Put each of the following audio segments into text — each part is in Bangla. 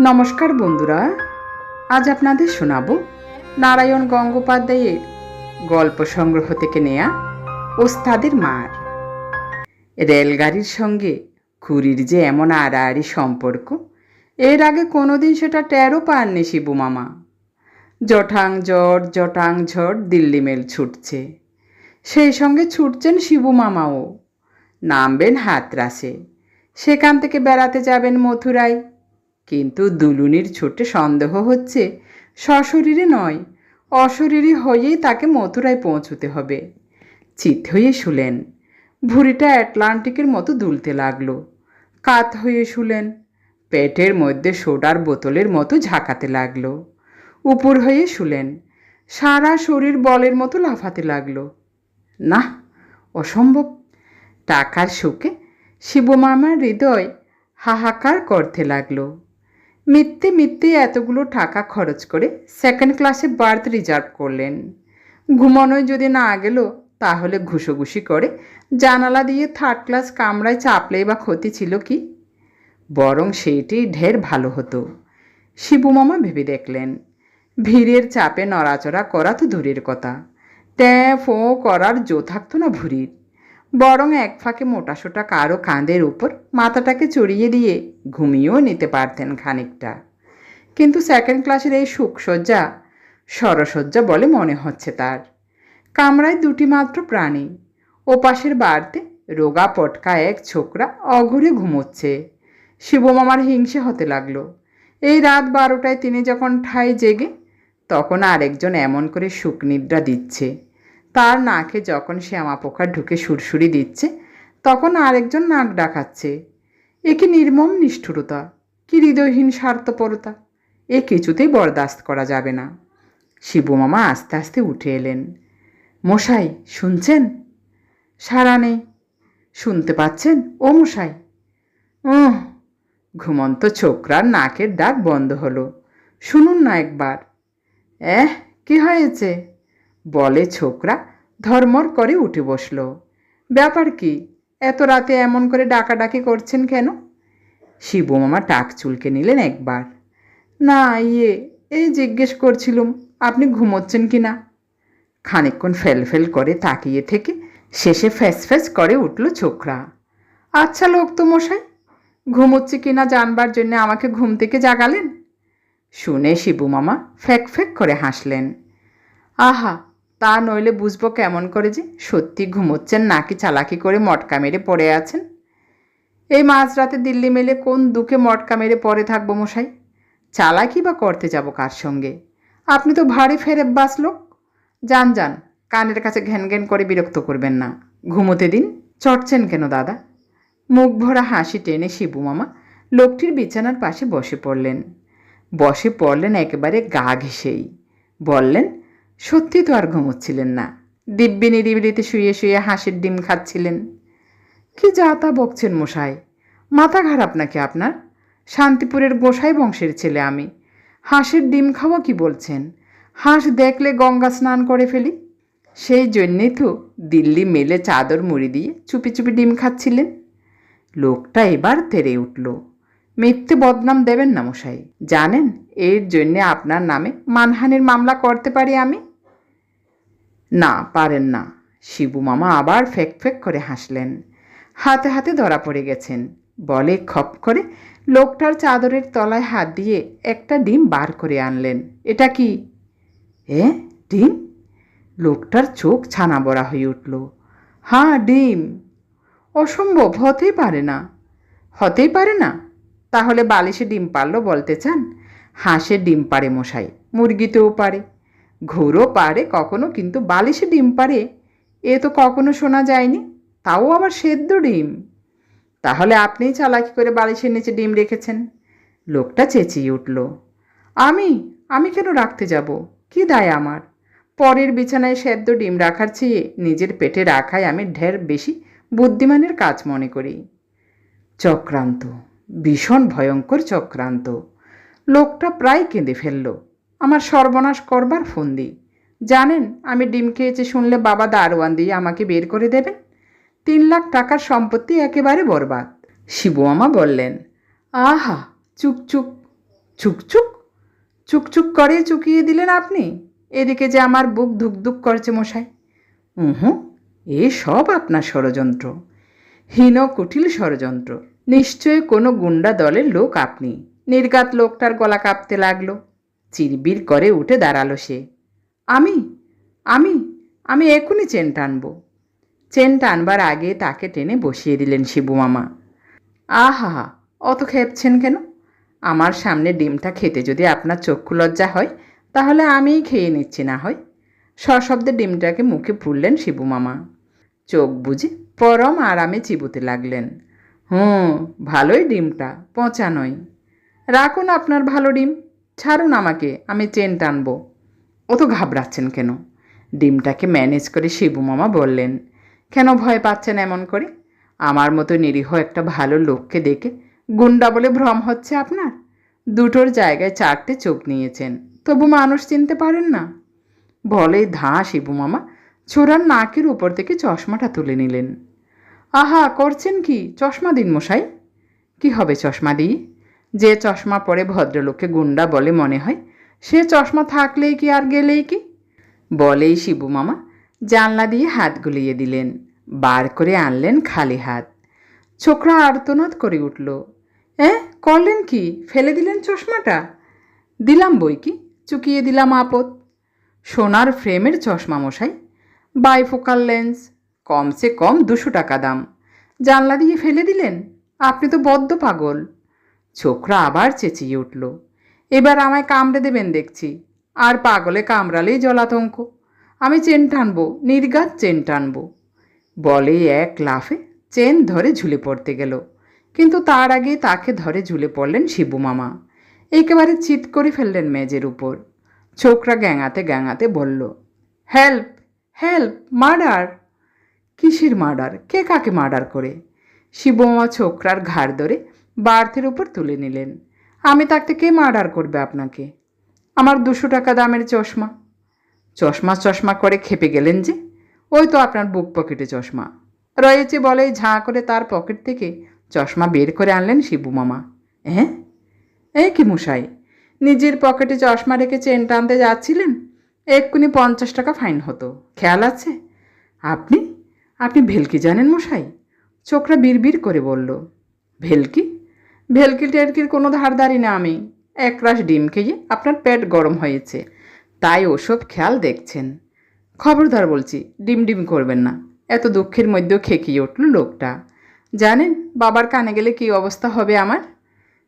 নমস্কার বন্ধুরা, আজ আপনাদের শোনাব নারায়ণ গঙ্গোপাধ্যায়ের গল্প সংগ্রহ থেকে নেয়া ওস্তাদের মার। রেলগাড়ির সঙ্গে খুরির যে এমন আড়াআড়ি সম্পর্ক, এর আগে কোনোদিন সেটা টেরও পাননি শিবু মামা। জঠাং জট জটাং ঝট দিল্লি মেল ছুটছে। সেই সঙ্গে ছুটছেন শিবু মামাও। নামবেন হাতরাসে। সেখান থেকে বেড়াতে যাবেন মথুরায়। কিন্তু দুলুনির ছোটে সন্দেহ হচ্ছে, সশরীরে নয়, অশরীরী হয়েই তাকে মথুরায় পৌঁছতে হবে। চিত হয়ে শুলেন। ভুঁড়িটা অ্যাটলান্টিকের মতো দুলতে লাগল। কাত হয়ে শুলেন। পেটের মধ্যে সোডার বোতলের মতো ঝাঁকাতে লাগল। উপর হয়ে শুলেন। সারা শরীর বলের মতো লাফাতে লাগল। না অসম্ভব। টাকার সুখে শিবমামার হৃদয় হাহাকার করতে লাগল। মিথ্যে মিথ্যে এতগুলো টাকা খরচ করে সেকেন্ড ক্লাসে বার্থ রিজার্ভ করলেন। ঘুমানোয় যদি না গেল, তাহলে ঘুষোঘুষি করে। জানালা দিয়ে থার্ড ক্লাস কামরায় চাপলেই বা ক্ষতি ছিল কি? বরং সেইটি ঢের ভালো হতো। শিবুমামা ভেবে দেখলেন, ভিড়ের চাপে নড়াচড়া করা তো দূরের কথা। ট্যাঁ, ফোঁ করার জো থাকতো না ভুরির বরং এক ফাঁকে মোটাসোটা কারও কাঁধের উপর মাথাটাকে চড়িয়ে দিয়ে ঘুমিয়েও নিতে পারতেন খানিকটা। কিন্তু সেকেন্ড ক্লাসের এই সুখসজ্জা, সরসজ্জা বলে মনে হচ্ছে তার। কামরায় দুটি মাত্র প্রাণী। ওপাশের বাড়তে রোগা পটকা এক ছোকরা অঘুরে ঘুমোচ্ছে। শিবমামার হিংসে হতে লাগল। এই রাত বারোটায় তিনি যখন ঠাই জেগে, তখন আরেকজন এমন করে সুখনিদ্রা দিচ্ছে। তার নাকে যখন শ্যামা পোকা ঢুকে সুরসুরি দিচ্ছে, তখন আরেকজন নাক ডাকাচ্ছে। এ কি নির্মম নিষ্ঠুরতা, কি হৃদয়হীন স্বার্থপরতা, এ কিছুতেই বরদাস্ত করা যাবে না। শিবু মামা আস্তে আস্তে উঠে এলেন। মশাই, শুনছেন? সারা নেই। শুনতে পাচ্ছেন? ও মশাই। উহ, ঘুমন্ত ছোকরার নাকের ডাক বন্ধ হলো। শুনুন না একবার। এহ, কি হয়েছে? বলে ছোকরা ধর্মর করে উঠে বসল। ব্যাপার কি? এত রাতে এমন করে ডাকাডাকি করছেন কেন? শিবু মামা টাক চুলকে নিলেন একবার। না ইয়ে এই জিজ্ঞেস করছিলুম, আপনি ঘুমোচ্ছেন কি না খানিকক্ষণ ফেল ফেল করে তাকিয়ে থেকে শেষে ফ্যাস ফ্যাস করে উঠল ছোকরা। আচ্ছা লোক তো মশাই, ঘুমোচ্ছে কি না জানবার জন্য আমাকে ঘুম থেকে জাগালেন? শুনে শিবু মামা ফ্যাক ফ্যাক করে হাসলেন। আহা তা নইলে বুঝব কেমন করে যে সত্যি ঘুমোচ্ছেন নাকি চালাকি করে মটকা মেরে পড়ে আছেন? এই মাঝরাতে দিল্লি মেলে কোন দুঃখে মটকা মেরে পড়ে থাকব মশাই? চালাকি বা করতে যাব কার সঙ্গে? আপনি তো ভারী ফেরে বাস লোক। যান যান, কানের কাছে ঘ্যান ঘ্যান করে বিরক্ত করবেন না। ঘুমোতে দিন, চটছেন কেন দাদা? মুখ ভরা হাসি টেনে শিবু মামা লোকটির বিছানার পাশে বসে পড়লেন। বসে পড়লেন একেবারে গা ঘেসেই বললেন সত্যি তো আর ঘুমোচ্ছিলেন না। দিব্যি নিরিবিলিতে শুয়ে শুয়ে হাসির ডিম খাচ্ছিলেন। কি যা তা বকছেন মশাই, মাথা খারাপ নাকি আপনার? শান্তিপুরের গোসাই বংশের ছেলে আমি। হাঁসের ডিম খাওয়া কি বলছেন? হাঁস দেখলে গঙ্গা স্নান করে ফেলি। সেই জন্যেই তো দিল্লি মেলে চাদর মুড়ি দিয়ে চুপি চুপি ডিম খাচ্ছিলেন। লোকটা এবার তেরে উঠল। মিথ্যে বদনাম দেবেন না মশাই। জানেন, এর জন্যে আপনার নামে মানহানির মামলা করতে পারি আমি। না, পারেন না। শিবু মামা আবার ফেক ফেক করে হাসলেন। হাতে হাতে ধরা পড়ে গেছেন। বলে খপ করে লোকটার চাদরের তলায় হাত দিয়ে একটা ডিম বার করে আনলেন। এটা কি? এ, ডিম? লোকটার চোখ ছানা বড়া হয়ে উঠল। হ্যাঁ ডিম। অসম্ভব, হতেই পারে না। হতেই পারে না? তাহলে বালিশে ডিম পারল বলতে চান? হাঁসে ডিম পারে মশাই, মুরগিতেও পারে ঘোরও পারে, কখনো কিন্তু বালিশে ডিম পারে। এ তো কখনো শোনা যায়নি, তাও আবার সেদ্ধ ডিম। তাহলে আপনিই চালাকি করে বালিশের নিচে ডিম রেখেছেন। লোকটা চেঁচিয়ে উঠল, আমি আমি কেন রাখতে যাব? কি দায় আমার? পরের বিছানায় সেদ্ধ ডিম রাখার চেয়ে নিজের পেটে রাখায় আমি ঢের বেশি বুদ্ধিমানের কাজ মনে করি। চক্রান্ত, ভীষণ ভয়ঙ্কর চক্রান্ত। লোকটা প্রায় কেঁদে ফেলল আমার সর্বনাশ করবার ফন্দি। জানেন, আমি ডিম খেয়েছি শুনলে বাবা দারোয়ান দিয়ে আমাকে বের করে দেবেন তিন লাখ টাকার সম্পত্তি একেবারে বরবাদ। শিবুমামা বললেন, আহা চুপ চুকচুক চুকচুক করে চুকিয়ে দিলেন আপনি? এদিকে যে আমার বুক ধুকধুক করছে মশাই। উহু, এ সব আপনার ষড়যন্ত্র। হীন কুটিল ষড়যন্ত্র। নিশ্চয়ই কোনো গুন্ডা দলের লোক আপনি। নির্গাত লোকটার গলা কাঁপতে লাগল। চিরবির করে উঠে দাঁড়াল সে। আমি আমি আমি এখনই চেন টানবো। চেন টানবার আগে তাকে টেনে বসিয়ে দিলেন শিবু মামা। আহা, অত খেপছেন কেন? আমার সামনে ডিমটা খেতে যদি আপনার চক্ষু লজ্জা হয়, তাহলে আমিই খেয়ে নিচ্ছি না হয়। সশব্দে ডিমটাকে মুখে পুরলেন শিবু মামা। চোখ বুঝে পরম আরামে চিবুতে লাগলেন। হুম, ভালোই ডিমটা, পচা নয়। রাখুন আপনার ভালো ডিম। ছাড়ুন আমাকে, আমি চেন টানবো। অত ঘাবড়াচ্ছেন কেন? ডিমটাকে ম্যানেজ করে শিবু মামা বললেন, কেন ভয় পাচ্ছেন এমন করে? আমার মতো নিরীহ একটা ভালো লোককে দেখে গুন্ডা বলে ভ্রম হচ্ছে আপনার। দুটোর জায়গায় চারটে চোখ নিয়েছেন, তবু মানুষ চিনতে পারেন না। বলে ধা শিবু মামা, ছোড়ার নাকের উপর থেকে চশমাটা তুলে নিলেন। আহা, করছেন কি? চশমা দিন মশাই। কি হবে চশমা দিয়ে? যে চশমা পরে ভদ্রলোককে গুন্ডা বলে মনে হয়, সে চশমা থাকলেই কি আর গেলেই কি? বলেই শিবু মামা জানলা দিয়ে হাত গুলিয়ে দিলেন, বার করে আনলেন খালি হাত। ছোকরা আর্তনাদ করে উঠল, এ, করলেন কি? ফেলে দিলেন চশমাটা? দিলাম বই কি? চুকিয়ে দিলাম আপদ। সোনার ফ্রেমের চশমা মশাই, বাইফোকাল লেন্স, কমসে কম দুশো টাকা দাম। জানলা দিয়ে ফেলে দিলেন? আপনি তো বদ্ধ পাগল। ছোকরা আবার চেঁচিয়ে উঠল। এবার আমায় কামড়ে দেবেন দেখছি। আর পাগলে কামড়ালেই জলাতঙ্ক। আমি চেন টানবো নির্গাত চেন টানবো। বলে এক লাফে চেন ধরে ঝুলে পড়তে গেল। কিন্তু তার আগে তাকে ধরে ঝুলে পড়লেন শিবু মামা। একেবারে চিৎ করে ফেললেন মেজের উপর। ছোকরা গ্যাঙাতে গ্যাঙাতে বলল, হেল্প হেল্প, মার্ডার! কিসের মার্ডার? কে কাকে মার্ডার করে? শিবমামা ছোকরার ঘাড় ধরে বার্থের উপর তুলে নিলেন। আমি থাকতে কে মার্ডার করবে আপনাকে। আমার দুশো টাকা দামের চশমা। চশমা চশমা করে খেপে গেলেন যে? ওই তো আপনার বুক পকেটে চশমা। রয়েছে বলেই ঝাঁ করে তার পকেট থেকে চশমা বের করে আনলেন শিবু মামা। হ্যাঁ? এই কি মশাই, নিজের পকেটে চশমা রেখে চেন টানতে যাচ্ছিলেন? এক্ষুনি পঞ্চাশ টাকা ফাইন হতো। খেয়াল আছে? আপনি? আপনি ভেলকি জানেন মশাই? চোখরা বিড়বিড় করে বলল। ভেলকি? ভেলকি টেলকির কোনো ধারদারি না আমি। একরাশ ডিম খেয়ে আপনার পেট গরম হয়েছে। তাই ওসব খেয়াল দেখছেন। খবরদার বলছি, ডিম ডিম করবেন না। এত দুঃখের মধ্যেও খেকিয়ে উঠল লোকটা। জানেন, বাবার কানে গেলে কী অবস্থা হবে আমার?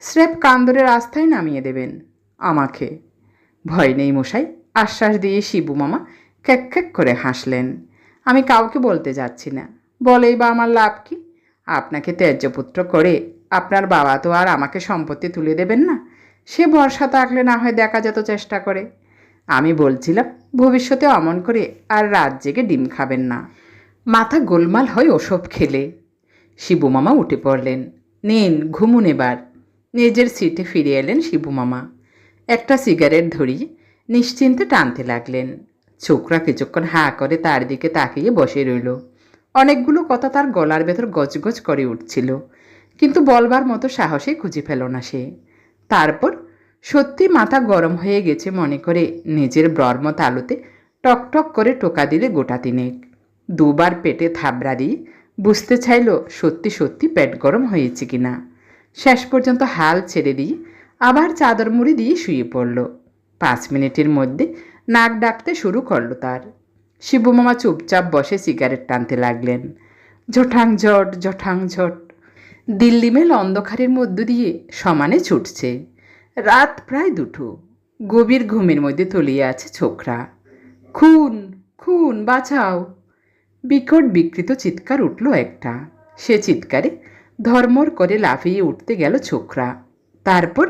স্রেফ কান্দরের রাস্তায় নামিয়ে দেবেন আমাকে। ভয় নেই মশাই, আশ্বাস দিয়ে শিবু মামা ক্যাক ক্যাক করে হাসলেন। আমি কাউকে বলতে যাচ্ছি না। বলেই বা আমার লাভ কি? আপনাকে ত্যায্যপুত্র করে আপনার বাবা তো আর আমাকে সম্পত্তি তুলে দেবেন না। সে ভরসা থাকলে না হয় দেখা যেত চেষ্টা করে। আমি বলছিলাম, ভবিষ্যতে অমন করে আর রাত জেগে ডিম খাবেন না। মাথা গোলমাল হয় ওসব খেলে। শিবু মামা উঠে পড়লেন। নিন, ঘুমুন এবার। নিজের সিটে ফিরে এলেন শিবু মামা। একটা সিগারেট ধরি নিশ্চিন্তে টানতে লাগলেন। ছোকরা কিছুক্ষণ হাঁ করে তার দিকে তাকিয়ে বসে রইল। অনেকগুলো কথা তার গলার ভেতর গজগজ করে উঠছিল। কিন্তু বলবার মতো সাহসে খুঁজে পেল না সে। তারপর সত্যি মাথা গরম হয়ে গেছে মনে করে নিজের ব্রর্ম তালুতে টকটক করে টোকা দিলে গোটা তিনেক। দুবার পেটে থাবড়া দিয়ে বুঝতে চাইল সত্যি সত্যি পেট গরম হয়েছে কিনা শেষ পর্যন্ত হাল ছেড়ে দিয়ে আবার চাদর মুড়ি দিয়ে শুয়ে পড়ল। পাঁচ মিনিটের মধ্যে নাক ডাকতে শুরু করল তার। শিবমামা চুপচাপ বসে সিগারেট টানতে লাগলেন। ঝোঠাং ঝট ঝঠাং ঝট। দিল্লি মেল অন্ধকারের মধ্য দিয়ে সমানে ছুটছে। রাত প্রায় দুটো। গভীর ঘুমের মধ্যে তলিয়ে আছে ছোকরা। খুন খুন, বাঁচাও। বিকট বিকৃত চিৎকার উঠল একটা। সে চিৎকারে ধর্মর করে লাফিয়ে উঠতে গেল ছোকরা। তারপর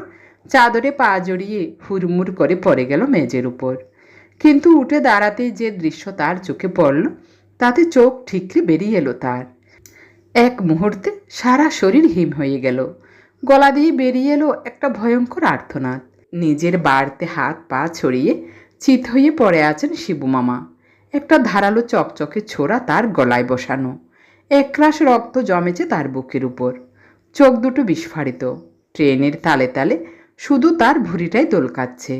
চাদরে পা জড়িয়ে হুড়মুড় করে পড়ে গেল মেজের উপর। কিন্তু উঠে দাঁড়াতেই যে দৃশ্য তার চোখে পড়ল, তাতে চোখ ঠিকরে বেরিয়ে এলো তার। এক মুহূর্তে সারা শরীর হিম হয়ে গেল। গলা দিয়ে বেরিয়ে এলো একটা ভয়ঙ্কর আর্থনাদ নিজের বাড়তে হাত পা ছড়িয়ে চিত হয়ে পড়ে আছেন শিবু মামা। একটা ধারালো চকচকে ছোড়া তার গলায় বসানো। একরাশ রক্ত জমেছে তার বুকের উপর। চোখ দুটো বিস্ফারিত। ট্রেনের তালে তালে শুধু তার ভুঁড়িটাই দোলকাচ্ছে।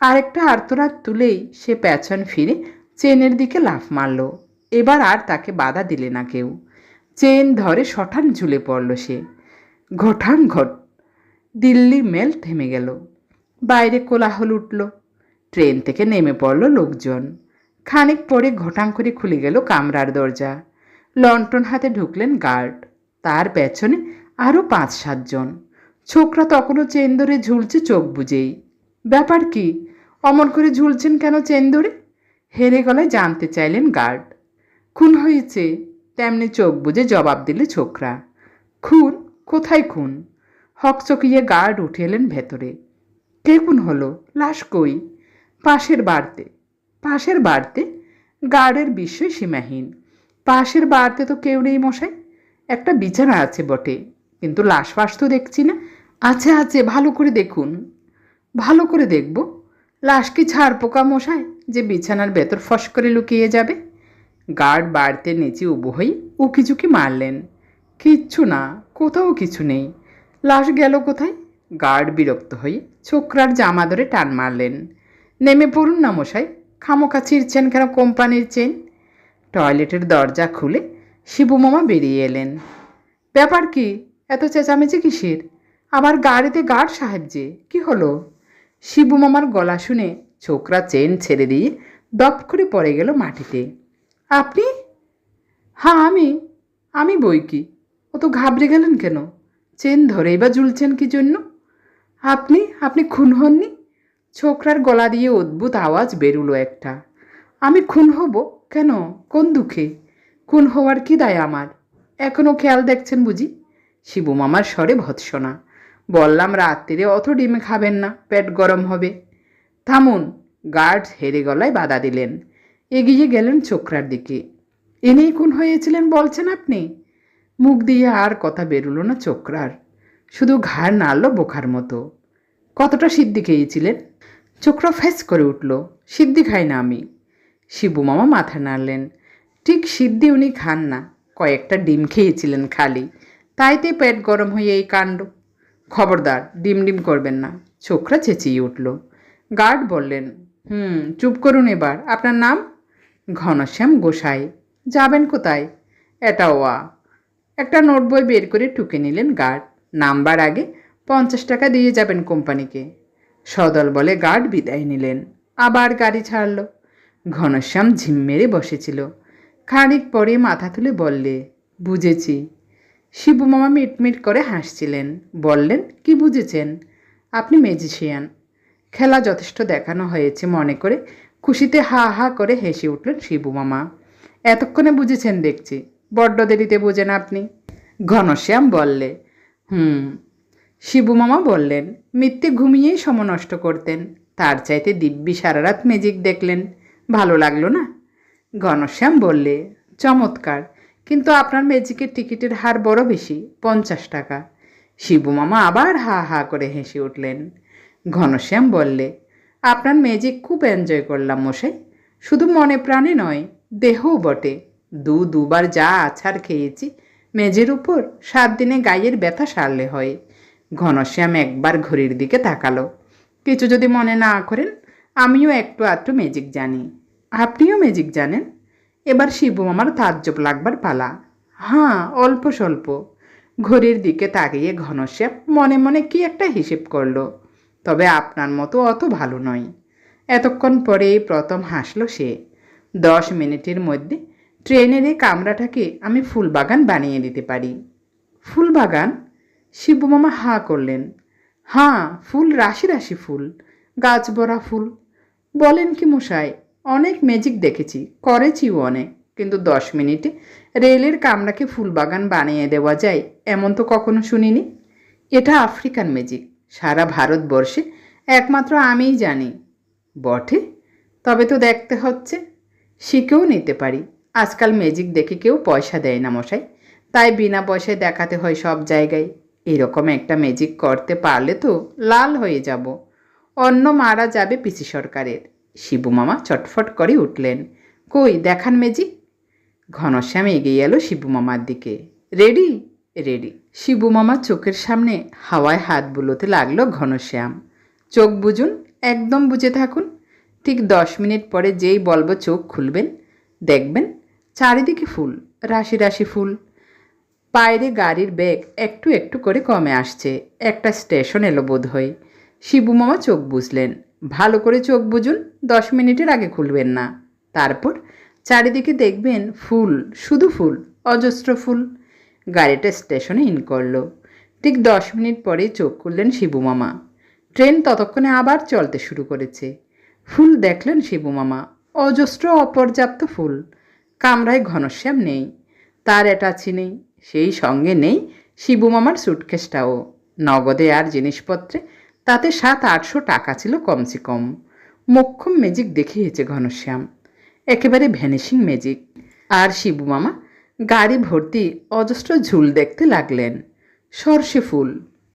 আরেকটা আর্তরাত তুলেই সে পেছন ফিরে চেনের দিকে লাফ মারল। এবার আর তাকে বাধা দিলে না কেউ। চেন ধরে শঠান ঝুলে পড়ল সে। ঘটাং ঘট দিল্লি মেল থেমে গেল। বাইরে কোলাহল উঠল। ট্রেন থেকে নেমে পড়ল লোকজন। খানিক পরে ঘটাং করে খুলে গেল কামরার দরজা। লন্ঠন হাতে ঢুকলেন গার্ড। তার পেছনে আরও পাঁচ সাতজন ছোকরা তখনও চেন ধরে ঝুলছে চোখ বুঝেই ব্যাপার কি? অমন করে ঝুলছেন কেন চেন ধরে? হেরে গলায় জানতে চাইলেন গার্ড। খুন হয়েছে। তেমনি চোখ বুঝে জবাব দিলে ছোকরা, খুন? কোথায় খুন? হকচকিয়ে গার্ড উঠে এলেন ভেতরে। কে খুন হলো? লাশ কই? পাশের বাড়তে। পাশের বাড়তে? গার্ডের বিস্ময় সীমাহীন। পাশের বাড়তে তো কেউ নেই মশাই। একটা বিছানা আছে বটে, কিন্তু লাশ ফাশ তো দেখছি না। আছে আছে, ভালো করে দেখুন। ভালো করে দেখব? লাশ কি ছাড় পোকা মশাই, যে বিছানার ভেতর ফস করে লুকিয়ে যাবে? গার্ড বাড়তে নিচে হয়ে উকিঝুঁকি মারলেন। কিচ্ছু না, কোথাও কিছু নেই। লাশ গেল কোথায়? গার্ড বিরক্ত হয়ে ছোকরার জামা ধরে টান মারলেন। নেমে পড়ুন না মশাই খামোকা ছিঁড়ছেন কেন কোম্পানির চেন টয়লেটের দরজা খুলে শিবুমামা বেরিয়ে এলেন। ব্যাপার কি, এত চেঁচামেচি কিসের? আবার গাড়িতে গার্ড সাহেব যে, কি হলো? শিবু মামার গলা শুনে ছোকরা চেন ছেড়ে দিয়ে দপ করে পড়ে গেল মাটিতে। আপনি? হ্যাঁ আমি। আমি বই কি? ও তো ঘাবড়ে গেলেন কেন? চেন ধরেই বা ঝুলছেন কি জন্য? আপনি আপনি খুন হননি? ছোকরার গলা দিয়ে অদ্ভুত আওয়াজ বেরুলো একটা। আমি খুন হব? কেন? কোন দুঃখে? খুন হওয়ার কি দায় আমার? এখনও খেয়াল দেখছেন বুঝি? শিবু মামার স্বরে ভৎসনা। বললাম, রাত্রিরে অত ডিমে খাবেন না, পেট গরম হবে। থামুন, গার্ড হেরে গলায় বাধা দিলেন। এগিয়ে গেলেন ছোকরার দিকে। এনেই খুন হয়েছিলেন বলছেন আপনি? মুখ দিয়ে আর কথা বেরুলো না চোকরার শুধু ঘাড় নাড়ল বোখার মতো। কতটা সিদ্ধি খেয়েছিলেন? চোকরা ফেস করে উঠল। সিদ্ধি খাই না আমি। শিবু মামা মাথা নাড়লেন। ঠিক সিদ্ধি উনি খান না। কয়েকটা ডিম খেয়েছিলেন খালি। তাইতে পেট গরম হয়ে এই কাণ্ড। খবরদার, ডিম ডিম করবেন না। ছোকরা চেঁচিয়ে উঠল। গার্ড বললেন, হুম, চুপ করুন এবার। আপনার নাম? ঘনশ্যাম গোসাই, যাবেন কোথায়? এটা ওয়া একটা নোট বই বের করে টুকে নিলেন গার্ড। নাম্বার আগে পঞ্চাশ টাকা দিয়ে যাবেন কোম্পানিকে। সদল বলে গার্ড বিদায় নিলেন। আবার গাড়ি ছাড়ল। ঘনশ্যাম ঝিম মেরে বসেছিল। খানিক পরে মাথা তুলে বললে, বুঝেছি। শিবু মামা মিটমিট করে হাসছিলেন। বললেন, কি বুঝেছেন? আপনি ম্যাজিশিয়ান। খেলা যথেষ্ট দেখানো হয়েছে মনে করে খুশিতে হা হা করে হেসে উঠলেন শিবু মামা। এতক্ষণে বুঝেছেন দেখছি, বড্ড দেরিতে বোঝেন আপনি। ঘনশ্যাম বললে, হুম। শিবু মামা বললেন, মিথ্যে ঘুমিয়েই সম নষ্ট করতেন। তার চাইতে দিব্যি সারা রাত ম্যাজিক দেখলেন। ভালো লাগল না? ঘনশ্যাম বললে, চমৎকার, কিন্তু আপনার ম্যাজিকের টিকিটের হার বড় বেশি, পঞ্চাশ টাকা। শিবু মামা আবার হা হা করে হেসে উঠলেন। ঘনশ্যাম বললে আপনার ম্যাজিক খুব এনজয় করলাম মশাই। শুধু মনে প্রাণে নয়, দেহও বটে। দু, দুবার যা আছাড় খেয়েছি মেজের উপর সাত দিনে গায়ের ব্যথা সারলে হয়। ঘনশ্যাম একবার ঘড়ির দিকে তাকালো। কিছু যদি মনে না করেন, আমিও একটু আধটু ম্যাজিক জানি। আপনিও ম্যাজিক জানেন? এবার শিবু মামার তাজ্জব লাগবার পালা। হ্যাঁ অল্প স্বল্প। ঘড়ির দিকে তাকিয়ে ঘনশ্যাম মনে মনে কি একটা হিসেব করল। তবে আপনার মতো অত ভালো নয়। এতক্ষণ পরে প্রথম হাসলো সে। দশ মিনিটের মধ্যে ট্রেনের এই কামরাটাকে আমি ফুলবাগান বানিয়ে দিতে পারি। ফুলবাগান? শিবু মামা হাঁ করলেন। হাঁ ফুল, রাশি রাশি ফুল, গাছ ভরা ফুল। বলেন কি মশাই, অনেক ম্যাজিক দেখেছি, করেছিও অনেক, কিন্তু দশ মিনিটে রেলের কামরাকে ফুলবাগান বানিয়ে দেওয়া যায়, এমন তো কখনো শুনিনি? এটা আফ্রিকান ম্যাজিক সারা ভারতবর্ষে একমাত্র আমিই জানি। বটে? তবে তো দেখতে হচ্ছে, শিখেও নিতে পারি। আজকাল ম্যাজিক দেখে কেউ পয়সা দেয় না মশাই, তাই বিনা পয়সায় দেখাতে হয় সব জায়গায়। এরকম একটা ম্যাজিক করতে পারলে তো লাল হয়ে যাব। অন্য মারা যাবে পিসি সরকারের। শিবু মামা চটফট করে উঠলেন। কই, দেখান ম্যাজিক ঘনশ্যাম এগিয়ে এলো শিবু মামার দিকে। Ready ready. শিবু মামা চোখের সামনে হাওয়ায় হাত বুলোতে লাগল ঘনশ্যাম চোখ বুঝুন একদম বুঝে থাকুন। ঠিক দশ মিনিট পরে যেই বলব চোখ খুলবেন, দেখবেন চারিদিকে ফুল, রাশি রাশি ফুল। বাইরে গাড়ির ব্যাগ একটু একটু করে কমে আসছে, একটা স্টেশন এলো বোধ হয় শিবু মামা চোখ বুঝলেন ভালো করে চোখ বুঝুন দশ মিনিটের আগে খুলবেন না। তারপর চারিদিকে দেখবেন ফুল, শুধু ফুল, অজস্র ফুল। গাড়িটা স্টেশনে ইন করল। ঠিক দশ মিনিট পরেই চোখ খুললেন শিবু মামা। ট্রেন ততক্ষণে আবার চলতে শুরু করেছে। ফুল দেখলেন শিবু মামা, অজস্র অপর্যাপ্ত ফুল। কামরায় ঘনশ্যাম নেই, তার অ্যাটাচি নেই, সেই সঙ্গে নেই শিবু মামার সুটকেসটাও নগদে আর জিনিসপত্রে তাতে সাত আটশো টাকা ছিল কমসে কম। মোক্ষম ম্যাজিক দেখিয়েছে ঘনশ্যাম। একেবারে ভ্যানিশিং ম্যাজিক আর শিবু মামা গাড়ি ভর্তি অজস্র ঝুল দেখতে লাগলেন। সর্ষে ফুল।